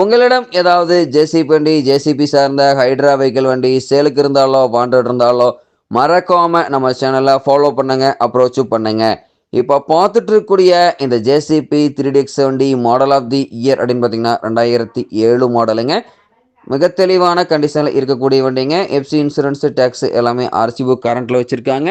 உங்களிடம் ஏதாவது ஜேசிபி வண்டி ஜேசிபி சார்ந்த ஹைட்ரா வெஹிக்கிள் வண்டி சேலுக்கு இருந்தாலோ வாண்டட் இருந்தாலோ மறக்காம நம்ம சேனலை ஃபாலோ பண்ணுங்க அப்ரோச்சும் பண்ணுங்க. இப்போ பார்த்துட்டு இருக்கக்கூடிய இந்த ஜேசிபி த்ரீ டிஎக்ஸ் வண்டி மாடல் ஆஃப் தி இயர் அப்படின்னு பார்த்தீங்கன்னா ரெண்டாயிரத்தி ஏழு மாடலுங்க மிக தெளிவான கண்டிஷனில் இருக்கக்கூடிய வண்டிங்க. எஃப்சி இன்சூரன்ஸ் டேக்ஸ் எல்லாமே ஆர்சி புக் கரண்ட்டில் வச்சுருக்காங்க.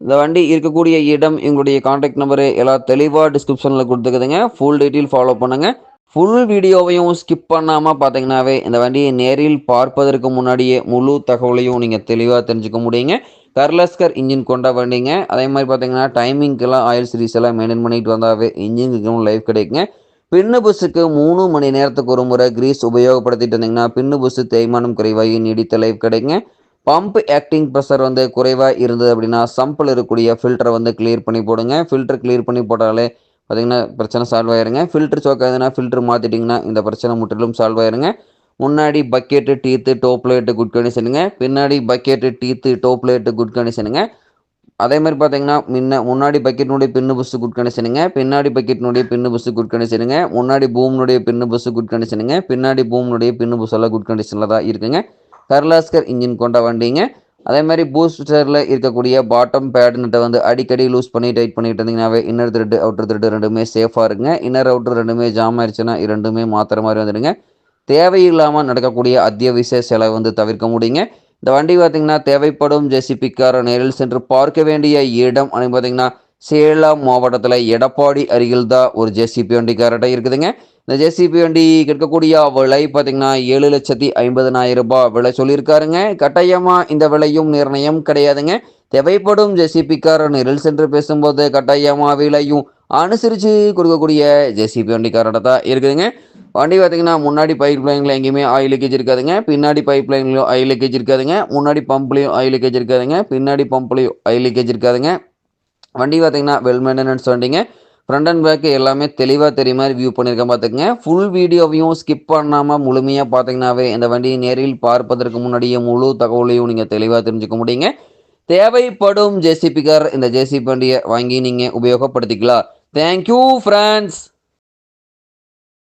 இந்த வண்டி இருக்கக்கூடிய இடம் எங்களுடைய காண்டாக்ட் நம்பரு எல்லாம் தெளிவாக டிஸ்கிரிப்ஷனில் கொடுத்துக்குதுங்க. ஃபுல் டீட்டெயில் ஃபாலோ பண்ணுங்கள் ஃபுல் வீடியோவையும் ஸ்கிப் பண்ணாமல் பார்த்தீங்கன்னாவே இந்த வண்டியை நேரில் பார்ப்பதற்கு முன்னாடியே முழு தகவலையும் நீங்கள் தெளிவாக தெரிஞ்சுக்க முடியுங்க. கர்லஸ்கர் இன்ஜின் கொண்ட வண்டிங்க. அதே மாதிரி பார்த்தீங்கன்னா டைமிங்க்கெல்லாம் ஆயில் சீரிஸ் எல்லாம் மெயின்டைன் பண்ணிட்டு வந்தாவே இன்ஜினுக்கும் லைஃப் கிடைக்குங்க. பின்னு புஸ்ஸுக்கு மூணு மணி நேரத்துக்கு ஒரு முறை கிரீஸ் உபயோகப்படுத்திட்டு இருந்தீங்கன்னா பின்னு புஸ்ஸு தேய்மானம் குறைவாகி நீடித்த லைஃப் கிடைக்குங்க. பம்ப் ஆக்டிங் ப்ரெஷர் வந்து குறைவாக இருந்தது அப்படின்னா சம்பில் இருக்கக்கூடிய ஃபில்டரை வந்து கிளியர் பண்ணி போடுங்க. ஃபில்டர் கிளியர் பண்ணி போட்டாலே பார்த்திங்கன்னா பிரச்சனை சால்வ் ஆயிருங்க. ஃபில்ட்ரு சோக்காதுன்னா ஃபில்ட்ரு மாற்றிட்டிங்கன்னா இந்த பிரச்சனை முற்றிலும் சால்வ் ஆயிருங்க. முன்னாடி bucket teeth top light good கண்டிஷனுங்க பின்னாடி bucket teeth top light good கண்டிஷனுங்க அதே மாதிரி பார்த்தீங்கன்னா முன்ன முன்னாடி பக்கெட்னுடைய பின்னு பஸ்ஸு குட் கண்டிஷனுங்க பின்னாடி பக்கெட்னுடைய பின்னு புஸ்ஸு குட் கண்டிஷனுங்க முன்னாடி பூம்னுடைய பின்னு புஸ்ஸு குட் கண்டிஷனுங்க பின்னாடி பூம்னுடைய பின்னு பஸ் எல்லாம் குட் கண்டிஷனில் தான் இருக்குங்க. கர்லாஸ்கர் இன்ஜின் கொண்ட வண்டிங்க. அதே மாதிரி பூஸ்டரில் இருக்கக்கூடிய பாட்டம் பேட்னட்டை வந்து அடிக்கடி லூஸ் பண்ணி டைட் பண்ணிட்டு இருந்தீங்கன்னாவே இன்னர் த்ரெட் அவுட்டர் த்ரெட் ரெண்டுமே சேஃபாக இருங்க. இன்னர் அவுட்டர் ரெண்டுமே ஜாம் ஆயிடுச்சுன்னா ரெண்டுமே மாத்திர மாதிரி வந்துடுங்க. தேவையில்லாமல் நடக்கக்கூடிய அத்தியாவசிய செலவு வந்து தவிர்க்க முடியுங்க. இந்த வண்டி பார்த்திங்கன்னா தேவைப்படும் ஜேசிபிக்கார நேரில் சென்று பார்க்க வேண்டிய இடம் அப்படின்னு பார்த்தீங்கன்னா சேலம் மாவட்டத்தில் எடப்பாடி அருகில் தான் ஒரு ஜேசிபி வண்டி கரெக்டாக இருக்குதுங்க. இந்த ஜேசிபி வண்டி கேட்கக்கூடிய விலை பார்த்தீங்கன்னா ஏழு லட்சத்தி ஐம்பதனாயிரம் ரூபாய் விலை சொல்லியிருக்காருங்க. கட்டாயமாக இந்த விலையும் நிர்ணயம் கிடையாதுங்க. தேவைப்படும் ஜேசிபிக்கார நேரில் சென்று பேசும்போது கட்டாயமாக விலையும் அனுசரித்து கொடுக்கக்கூடிய ஜேசிபி வண்டிக்காரோட தான் இருக்குதுங்க. வண்டி பார்த்தீங்கன்னா முன்னாடி பைப் லைனில் எங்கேயுமே ஆயில் லீக்கேஜ் இருக்காதுங்க. பின்னாடி பைப் லைன்லையும் ஆயில் லீக்கேஜ் இருக்காதுங்க. முன்னாடி பம்ப்லேயும் ஆயில் லீக்கேஜ் இருக்காதுங்க. பின்னாடி பம்ப்லேயும் ஆயில் லீக்கேஜ் இருக்காதுங்க. வண்டி பார்த்தீங்கன்னா வெல் மெயின்டெனன்ஸ் வண்டிங்க. ஃப்ரண்ட் அண்ட் பேக்கு எல்லாமே தெளிவாக தெரிய மாதிரி வியூ பண்ணியிருக்கேன் பார்த்துக்கங்க. ஃபுல் வீடியோவையும் ஸ்கிப் பண்ணாமல் முழுமையாக பார்த்தீங்கன்னாவே இந்த வண்டியை நேரில் பார்ப்பதற்கு முன்னாடியே முழு தகவலையும் நீங்கள் தெளிவாக தெரிஞ்சுக்க முடியுங்க. தேவைப்படும் ஜேசிபி கார் இந்த ஜேசிபி வண்டியை வாங்கி நீங்கள் உபயோகப்படுத்திக்கலாம். Thank you friends